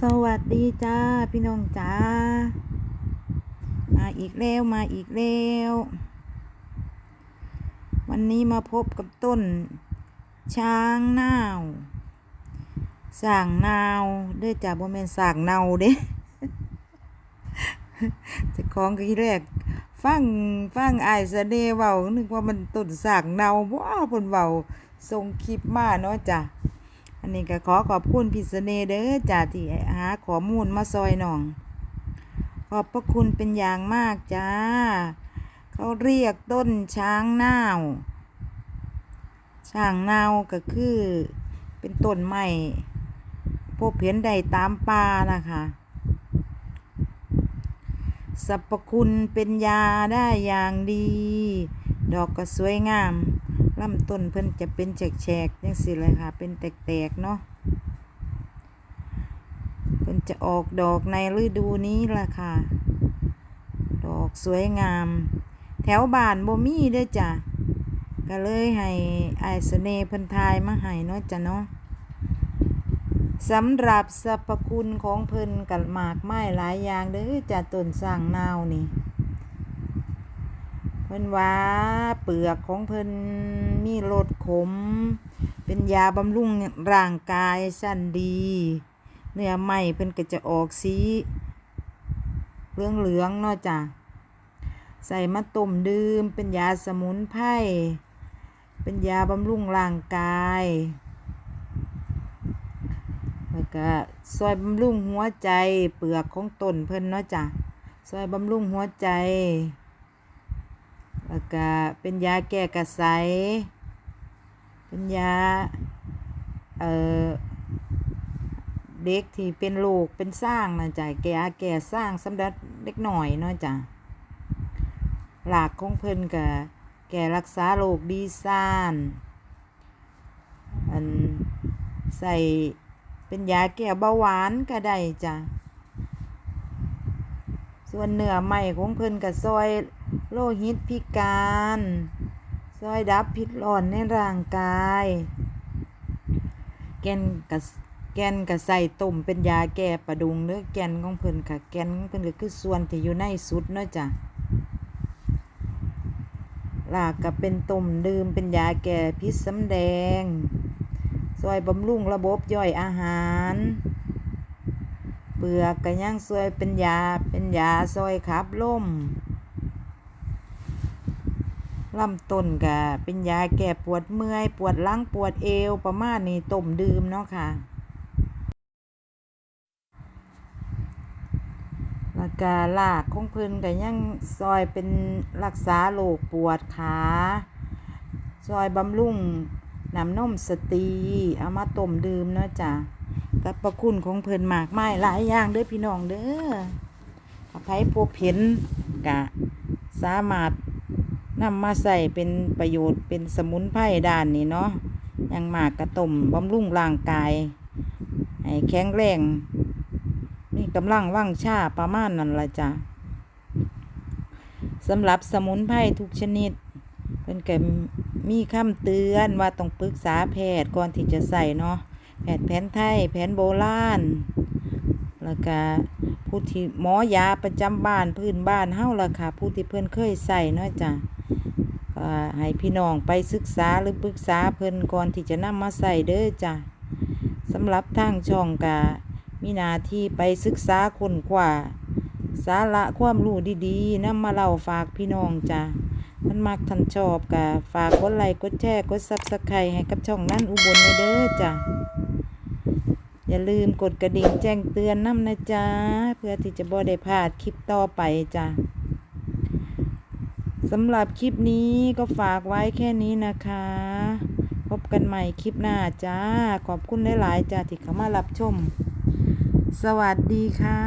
สวัสดีจ้าพี่น้องจ้า มาอีกแล้วมาอีกแล้ว วันนี้มาพบกับต้น ช้างนาวสางนาวเด้อจ้าบ่แม่นสางเนาเด้เจะของก็ทีแรก ฟังฟังไอายสะเดเว้านึกว่ามันต้นสางเนาบ่เพิ่นเว้าส่งคลิปมาเนาะจ้ะ อันนี้ก็ขอขอบคุณพิษเนเด้อจ้าที่หาข้อมูลมาซอยน้อง ขอบพระคุณเป็นอย่างมากจ้า เขาเรียกต้นช้างนาวช้างนาวก็คือเป็นต้นไม้พบเห็นได้ตามป่านะคะสรรพคุณเป็นยาได้อย่างดี ดอกก็สวยงาม ลำต้นเพิ่นจะเป็นแฉกๆจังสิเลยค่ะ เป็นแตกๆเนาะเพิ่นจะออกดอกในฤดูนี้ล่ะค่ะ ดอกสวยงาม แถวบ้านบ่มีเด้อจ้ะก็เลยให้อายเสน่เพิ่นทายมาให้เนาะจ้ะเนาะสำหรับสรรพคุณของเพิ่นกับหมากไม้หลายอย่างเด้อจ้ะต้นสร้างนาวนี่ พิ่นว่าเปลือกของเพิ่นมีรสขม เป็นยาบำรุงร่างกายสั้นดี เนื้อไม้เพิ่นก็จะออกสีเหลืองเหลืองเนาะจ้ะใส่มาต้มดื่ม เป็นยาสมุนไพรเป็นยาบำรุงร่างกายแล้วก็ซอยบำรุงหัวใจ เปลือกของต้นเพิ่นเนาะจ้ะซอยบำรุงหัวใจ แล้วก็เป็นยาแก้กระใสเป็นยา เอ่อ เด็กที่เป็นโรคเป็นสร้างนะจ๊ะแก่แก่สร้างสำหรับเล็กหน่อยเนาะจ้ะหลักของเพิ่นก็แก่รักษาโรคดีซ่านอันใส่เป็นยาแก้เบาหวานก็ได้จ้ะส่วนเนื้อใหม่ของเพิ่นก็ซอย โลหิตพิการซอยดับพิษร้อนในร่างกาย แกนกับแกนกับใส่ต้มเป็นยาแก้ประดุงเนื้อแกนของเพิ่นค่ะ แกนของเพิ่นก็คือส่วนที่อยู่ในสุดเนาะจ้ะลากกับเป็นต้มดื่มเป็นยาแก้พิษสำแดงซอยบำรุงระบบย่อยอาหารเปลือกก็ยังซอยเป็นยาเป็นยาซอยขับลม ลำต้นก็เป็นยาแก้ปวดเมื่อย ปวดหลังปวดเอวประมาณนี้ต้มดื่มเนาะค่ะแล้วก็ลากของเพิ่นก็ยังซอยเป็นรักษาโรคปวดขาซอยบำรุงน้ำนมสตรีเอามาต้มดื่มเนาะจ้ะกับประคุณของเพิ่นมากไมายหลายอย่างเด้อพี่น้องเด้อถ้าไผพบเห็นกะสามารถ นำมาใส่เป็นประโยชน์เป็นสมุนไพรด้านนี้เนาะยังหมากกระต้มบำรุงร่างกายให้แข็งแรงมีกำลังว่างชาประมาณนั้นละจ้ะสำหรับสมุนไพรทุกชนิดเป็นก็มีคำเตือนว่าต้องปรึกษาแพทย์ก่อนที่จะใส่เนาะแพทย์แผนไทยแผนโบราณแล้วก็ผู้ที่หมอยาประจำบ้านพื้นบ้านเฮาล่ะค่ะผู้ที่เพิ่นเคยใส่เนาะจ้ะ ก็ให้พี่น้องไปศึกษาหรือปรึกษาเพิ่นก่อนที่จะนำมาใส่เด้อจ้ะสำหรับทางช่องกามีหนาที่ไปศึกษาคนคว้าสาระความรู้ดีๆนำมาเล่าฝากพี่น้องจ้ะท่านมักท่านชอบกะฝากกดไลค์กดแชร์กดซับสไครต์ให้กับช่องนั่นอุบลในเด้อจ้ะอย่าลืมกดกระดิ่งแจ้งเตือนน้ำนะจ๊ะเพื่อที่จะบ่ได้พลาดคลิปต่อไปจ้ะ สำหรับคลิปนี้ก็ฝากไว้แค่นี้นะคะ พบกันใหม่คลิปหน้าจ้า ขอบคุณหลาย ๆจ้าที่เข้ามารับชม สวัสดีค่ะ